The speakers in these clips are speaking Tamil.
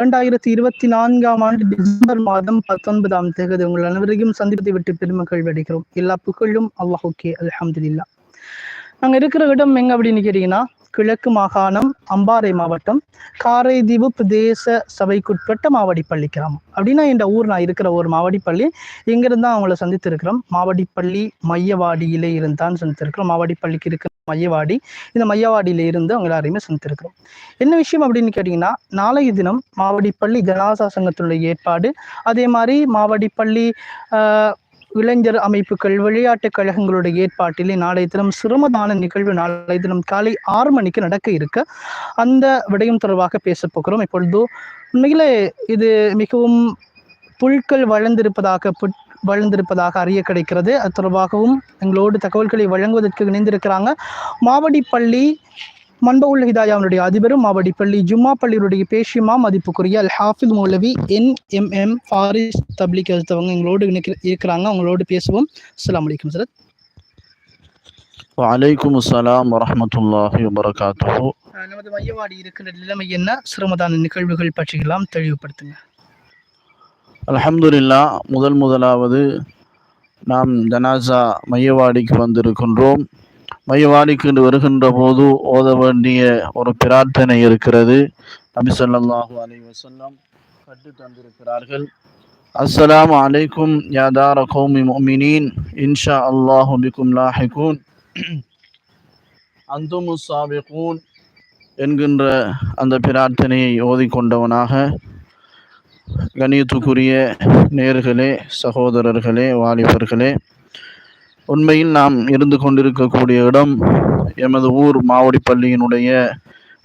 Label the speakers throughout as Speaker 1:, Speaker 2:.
Speaker 1: இரண்டாயிரத்தி இருபத்தி நான்காம் ஆண்டு டிசம்பர் மாதம் பத்தொன்பதாம் தேதி உங்கள் அனைவரையும் சந்திப்பதை விட்டு பெருமக்கள் வெடிக்கிறோம் எல்லா புகழும் அல்லாஹ் ஓகே அலமதுல்லா நாங்க இருக்கிற இடம் எங்க அப்படின்னு கேட்டீங்கன்னா கிழக்கு மாகாணம் அம்பாறை மாவட்டம் காரைதீவு பிரதேச சபைக்குட்பட்ட மாவடிப்பள்ளி கிராமம். அப்படின்னா இந்த ஊர் நான் இருக்கிற ஒரு மாவடிப்பள்ளி. இங்கிருந்து தான் அவங்கள சந்தித்திருக்கிறோம். மாவடிப்பள்ளி மையவாடியிலே இருந்தான்னு சந்தித்திருக்கிறோம். மாவடிப்பள்ளிக்கு இருக்கிற மையவாடி. இந்த மையவாடியில இருந்து அவங்க எல்லாரையுமே சந்தித்திருக்கிறோம். என்ன விஷயம் அப்படின்னு கேட்டிங்கன்னா நாளைய தினம் மாவடிப்பள்ளி ஜனாசா சங்கத்தினுடைய ஏற்பாடு. அதே மாதிரி மாவடிப்பள்ளி ஆஹ், இளைஞர் அமைப்புகள் விளையாட்டுக் கழகங்களுடைய ஏற்பாட்டிலே நாளைய தினம் சிரமதான நிகழ்வு நாளைய தினம் காலை ஆறு மணிக்கு நடக்க இருக்க அந்த விடயம் தொடர்பாக பேச போகிறோம். இப்பொழுது உண்மையிலே இது மிகவும் புல்கள் வளர்ந்திருப்பதாக புட் வளர்ந்திருப்பதாக அறிய கிடைக்கிறது. அது தொடர்பாகவும் எங்களோடு தகவல்களை வழங்குவதற்கு இணைந்திருக்கிறாங்க. மாவடிப்பள்ளி மன்பவுல் ஹிதாயாவுடைய அதிபரும் மாவடிப்பள்ளி ஜும்மா பள்ளியுடைய பேஷிமா மதிப்புக்குரிய அல் ஹாஃபித் மௌலவி என் எம் எம் ஃபாரிஸ் தப்லிக் அவங்க எங்களோடு இருக்கிறாங்க. அவங்களோடு பேசுவோம். அஸ்ஸலாமு அலைக்கும் சார்
Speaker 2: வலைக்கும் அஸ்ஸலாம் வரஹ்மத்துல்லாஹி வபரகாத்துஹு.
Speaker 1: நமது மையவாடி இருக்கிற நிலைமை என்ன? சிரமதான நிகழ்வுகள் பற்றியெல்லாம் தெளிவுபடுத்துங்க.
Speaker 2: அல்ஹம்துலில்லா முதல் முதலாவது நாம் ஜனாசா மையவாடிக்கு வந்திருக்கின்றோம். மையவாடிக்கு வருகின்ற போது ஓத வேண்டிய ஒரு பிரார்த்தனை இருக்கிறது. நபி சொல்லாஹு அலி வசல்லம் கற்று தந்திருக்கிறார்கள். அஸ்ஸலாம் அலைக்கும் யாதார கௌமி இன்ஷா அல்லாஹு பிக்கும் லாஹிகூன். அந்துமு சாபிகூன் என்கின்ற அந்த பிரார்த்தனையை ஓதிக்கொண்டவனாக கணியத்துக்குரிய நேர்களே சகோதரர்களே வாலிபர்களே உண்மையில் நாம் இருந்து கொண்டிருக்கக்கூடிய இடம் எமது ஊர் மாவடி பள்ளியினுடைய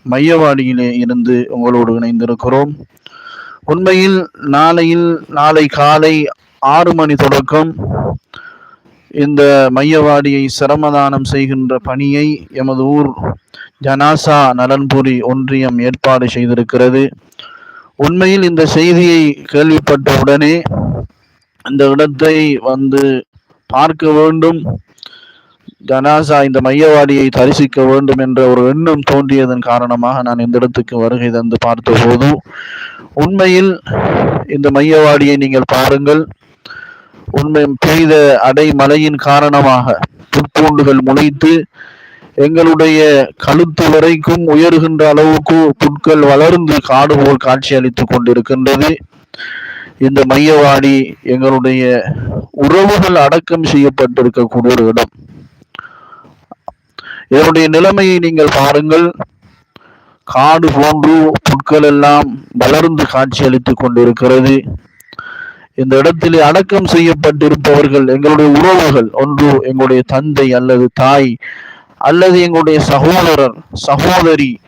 Speaker 2: மையவாடியிலே இருந்து உங்களோடு இணைந்திருக்கிறோம். உண்மையில் நாளையில் நாளை காலை ஆறு மணி தொடக்கம் இந்த மையவாடியை சிரமதானம் செய்கின்ற பணியை எமது ஊர் ஜனாசா நலன்புரி ஒன்றியம் ஏற்பாடு செய்திருக்கிறது. உண்மையில் இந்த செய்தியை கேள்விப்பட்ட உடனே இந்த இடத்தை வந்து பார்க்க வேண்டும். ஜனாசா இந்த மையவாடியை தரிசிக்க வேண்டும் என்ற ஒரு எண்ணம் தோன்றியதன் காரணமாக நான் இந்த இடத்துக்கு வருகை தந்து பார்த்தபோது உண்மையில் இந்த மையவாடியை நீங்கள் பாருங்கள். உண்மை பெய்த அடைமழையின் காரணமாக புற்பூண்டுகள் முளைத்து எங்களுடைய கழுத்து வரைக்கும் உயர்கின்ற அளவுக்கு புட்கள் வளர்ந்து காடு போல் காட்சி அளித்துக் கொண்டிருக்கின்றது. இந்த மையவாடி எங்களுடைய உறவுகள் அடக்கம் செய்யப்பட்டிருக்கக்கூடிய ஒரு இடம். இதனுடைய நிலைமையை நீங்கள் பாருங்கள். காடு போன்று புட்கள் எல்லாம் வளர்ந்து காட்சியளித்துக் கொண்டிருக்கிறது. இந்த இடத்திலே அடக்கம் செய்யப்பட்டிருப்பவர்கள் எங்களுடைய உறவுகள் ஒன்று எங்களுடைய தந்தை அல்லது தாய் அல்லது எங்களுடைய சகோதரர் சகோதரி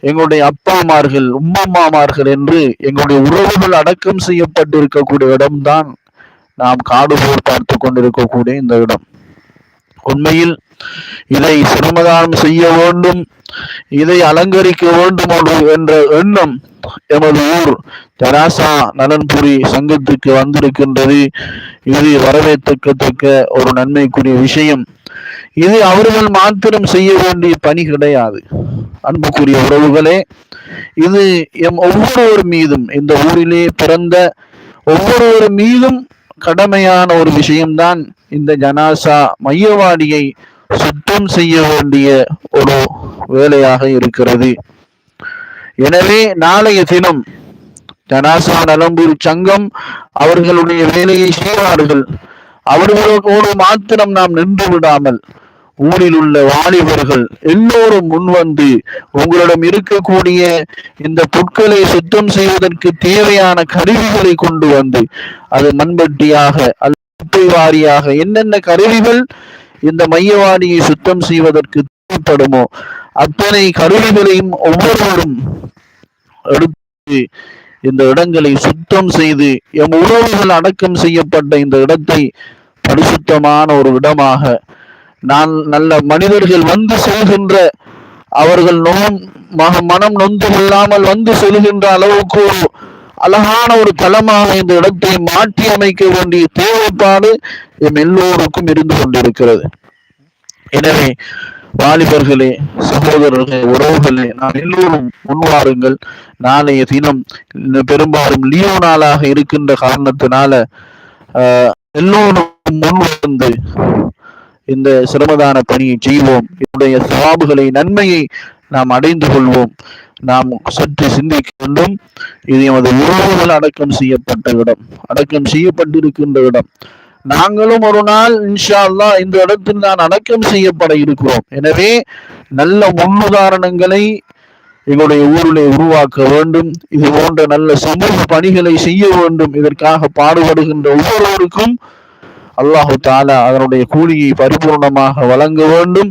Speaker 2: எங்களுடைய அப்பாமார்கள் உம்மம்மாமார்கள் என்று எங்களுடைய உறவுகள் அடக்கம் செய்யப்பட்டிருக்கக்கூடிய இடம்தான் நாம் காடு போல் பார்த்து கொண்டிருக்கக்கூடிய இந்த இடம். உண்மையில் இதை சிரமதானம் செய்ய வேண்டும் இதை அலங்கரிக்க வேண்டும் என்ற எண்ணம் எமது ஊர் தெராசா நலன்புரி சங்கத்துக்கு வந்திருக்கின்றது. இது வரவேற்கத்தக்க ஒரு நன்மைக்குரிய விஷயம். இது அவர்கள் மாத்திரம் செய்ய வேண்டிய பணி கிடையாது. அன்புக்குரிய உறவுகளே இது எம் ஒவ்வொருவர் மீதும் இந்த ஊரிலே பிறந்த ஒவ்வொருவர் மீதும் கடமையான ஒரு விஷயம்தான் இந்த ஜனாசா மையவாடியை சுத்தம் செய்ய வேண்டிய ஒரு வேலையாக இருக்கிறது. எனவே நாளைய தினம் ஜனாசா நலம்பூர் சங்கம் அவர்களுடைய வேலையை செய்வார்கள். அவர்களோடு மாத்திரம் நாம் நின்று விடாமல் ஊரில் உள்ள வாலிபர்கள் எல்லோரும் முன்வந்து உங்களிடம் இருக்கக்கூடிய இந்த பொருட்களை சுத்தம் செய்வதற்கு தேவையான கருவிகளை கொண்டு வந்து அது மண்பட்டியாக அல்லது வாரியாக என்னென்ன கருவிகள் இந்த மையவாடியை சுத்தம் செய்வதற்கு தேவைப்படுமோ அத்தனை கருவிகளையும் ஒவ்வொருவரும் எடுத்து இந்த இடங்களை சுத்தம் செய்து எம் உறவுகள் அடக்கம் செய்யப்பட்ட இந்த இடத்தை பரிசுத்தமான ஒரு இடமாக நான் நல்ல மனிதர்கள் வந்து செல்கின்ற அவர்கள் நோம் மக- மனம் நொந்து கொள்ளாமல் வந்து செல்கின்ற அளவுக்கு ஒரு அழகான ஒரு தளமாக இந்த இடத்தை மாற்றி அமைக்க வேண்டிய தேவைப்பாடு எம் எல்லோருக்கும் இருந்து கொண்டிருக்கிறது. எனவே வாலிபர்களே சகோதரர்களே உறவுகளே நாம் எல்லோரும் முன்வாருங்கள். நாளைய தினம் பெரும்பாலும் லீவு நாளாக இருக்கின்ற காரணத்தினால எல்லோரும் முன் வந்து இந்த சிரமதான பணியை செய்வோம். என்னுடைய சவாபுகளை நன்மையை நாம் அடைந்து கொள்வோம். நாம் சற்று சிந்திக்க வேண்டும். இது எமது உறவுகள் அடக்கம் செய்யப்பட்ட இடம். அடக்கம் செய்யப்பட்டிருக்கின்ற இடம். நாங்களும் ஒரு நாள் இன்ஷா அல்லாஹ் இந்த இடத்தில் நான் அடக்கம் செய்யப்பட இருக்கிறோம். எனவே நல்ல முன்னுதாரணங்களை எங்களுடைய ஊரிலே உருவாக்க வேண்டும். இது போன்ற நல்ல சமூக பணிகளை செய்ய வேண்டும். இதற்காக பாடுபடுகின்ற ஒவ்வொருவருக்கும் அல்லாஹு தாலா அதனுடைய கூலியை பரிபூர்ணமாக வழங்க வேண்டும்.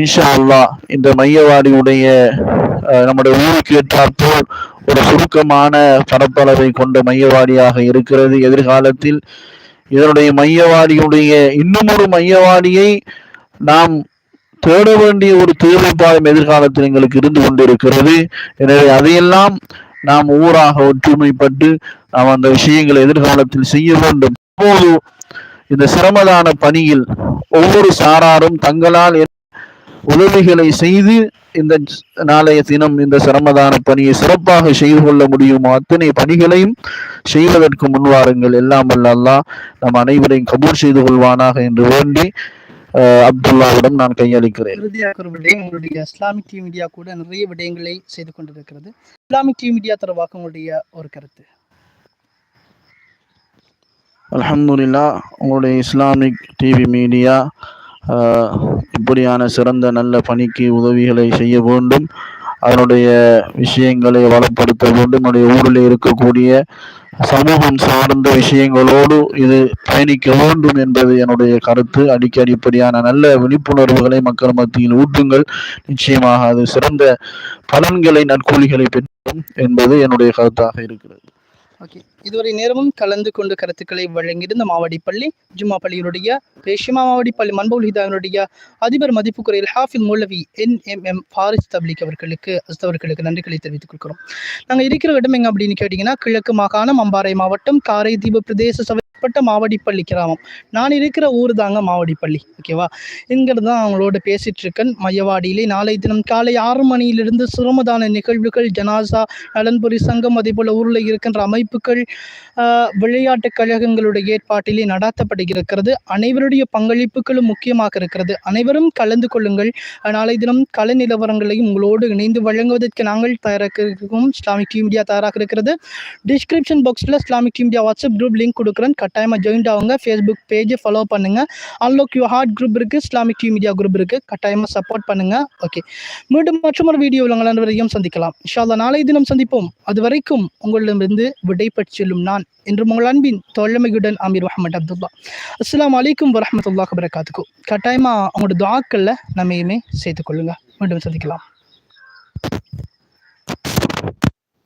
Speaker 2: இன்ஷா அல்லாஹ் இந்த மையவாடியுடைய நம்முடைய ஊருக்கு ஏற்றாற்போல் ஒரு சுருக்கமான பரப்பளவை கொண்ட மையவாடியாக இருக்கிறது எதிர்காலத்தில். இதனுடைய மையவாடியுடைய இன்னும் ஒரு மையவாடியை நாம் தேட வேண்டிய ஒரு தேவைப்பாடும் எதிர்காலத்தில் எங்களுக்கு இருந்து கொண்டிருக்கிறது. எனவே அதையெல்லாம் நாம் ஊராக ஒற்றுமைப்பட்டு நாம் அந்த விஷயங்களை எதிர்காலத்தில் செய்ய வேண்டும். அப்போது இந்த சிரமதான பணியில் ஒவ்வொரு சாராரும் தங்களால் உதவிகளை செய்து இந்த நாளைய தினம் இந்த சிரமதான பணியை சிறப்பாக செய்து கொள்ள முடியுமோ அத்தனை பணிகளையும் செய்வதற்கு முன்வாருங்கள். எல்லாம் அல்லா நம் அனைவரையும் கபூர் செய்து கொள்வானாக என்று வேண்டி அஹ், அப்துல்லாவிடம் நான் கையளிக்கிறேன்.
Speaker 1: உங்களுடைய இஸ்லாமிக் டிவி மீடியா கூட நிறைய விடயங்களை செய்து கொண்டிருக்கிறது. இஸ்லாமிக் டிவி மீடியா தரவாக உங்களுடைய ஒரு கருத்து.
Speaker 2: அலமதுல்லா உங்களுடைய இஸ்லாமிக் டிவி மீடியா இப்படியான சிறந்த நல்ல பணிக்கு உதவிகளை செய்ய வேண்டும். அதனுடைய விஷயங்களை வளப்படுத்த வேண்டும். என்னுடைய ஊரில் இருக்கக்கூடிய சமூகம் சார்ந்த விஷயங்களோடு இது பயணிக்க வேண்டும் என்பது என்னுடைய கருத்து. அடிக்கடி இப்படியான நல்ல விழிப்புணர்வுகளை மக்கள் மத்தியில் ஊட்டுங்கள். நிச்சயமாக அது சிறந்த பலன்களை நற்கூலிகளை பெற்றும் என்பது என்னுடைய கருத்தாக இருக்கிறது.
Speaker 1: ஓகே. இதுவரை நேரமும் கலந்து கொண்டு கருத்துக்களை வழங்கியிருந்த மாவடி பள்ளி ஜும்மா பள்ளியினுடைய ரேஷிமா மாவடிப்பள்ளி மன்பவுல் ஹிதாவினுடைய அதிபர் மதிப்புக்குறையில் ஹாஃபில் மூலவி என் எம் எம் ஃபாரிஸ் தப்லிக் அவர்களுக்கு அஸ்தவர்களுக்கு நன்றிகளை தெரிவித்துக் கொள்கிறோம். நாங்கள் இருக்கிற இடம் எங்க அப்படின்னு கேட்டிங்கன்னா கிழக்கு மாகாணம் அம்பாறை மாவட்டம் காரைதீவு பிரதேச சபை உட்பட்ட மாவடிப்பள்ளி கிராமம். நான் இருக்கிற ஊர் தாங்க மாவடிப்பள்ளி. ஓகேவா இங்கிறது தான் அவங்களோட பேசிட்டு இருக்கேன். மையவாடியிலே நாளை தினம் காலை ஆறு மணியிலிருந்து சிரமதான நிகழ்வுகள் ஜனாசா நலன்புரி சங்கம் அதேபோல் ஊரில் இருக்கின்ற அமைப்புகள் விளையாட்டுக் கழகங்களுடைய ஏற்பாட்டிலே நடாத்தப்படுகிறது அனைவருடைய பங்களிப்புகளும் முக்கியமாக இருக்கிறது. அனைவரும் கலந்து கொள்ளுங்கள். நாளை தினம் கலை நிலவரங்களையும் உங்களோடு இணைந்து வழங்குவதற்கு நாங்கள் தயாராக இருக்கோம் இஸ்லாமிக் டீம் இந்தியா தயாராக இருக்கிறது. டிஸ்கிரிப்ஷன் பாக்ஸில் Islamic team India WhatsApp group link கொடுக்குறேன். கட்டாயமாக ஜாயின் ஆகுங்க. ஃபேஸ்புக் பேஜை ஃபாலோ பண்ணுங்கள் அன்லோக் யூ ஹார்ட் குரூப் இருக்குது இஸ்லாமிக் டீம் மீடியா குரூப் இருக்குது கட்டாயமாக சப்போர்ட் பண்ணுங்கள் ஓகே மீண்டும் மற்றும் ஒரு வீடியோ உங்கள் அனைவரையும் சந்திக்கலாம். இன்ஷா அல்லாஹ் நாளை தினம் சந்திப்போம். அது வரைக்கும் உங்களிடமிருந்து விடைபெற்று செல்லும் நான் என்று உங்கள் அன்பின் தோழமையுடன் அமீர் முகமது அப்துல்லா. அஸ்லாம் அலைக்கும் வரமத்துல்லா வபரகாத்துக்கு கட்டாயமாக உங்களோட துஆக்கள்ல நம்மையுமே சேர்த்துக்கொள்ளுங்க மீண்டும் சந்திக்கலாம்.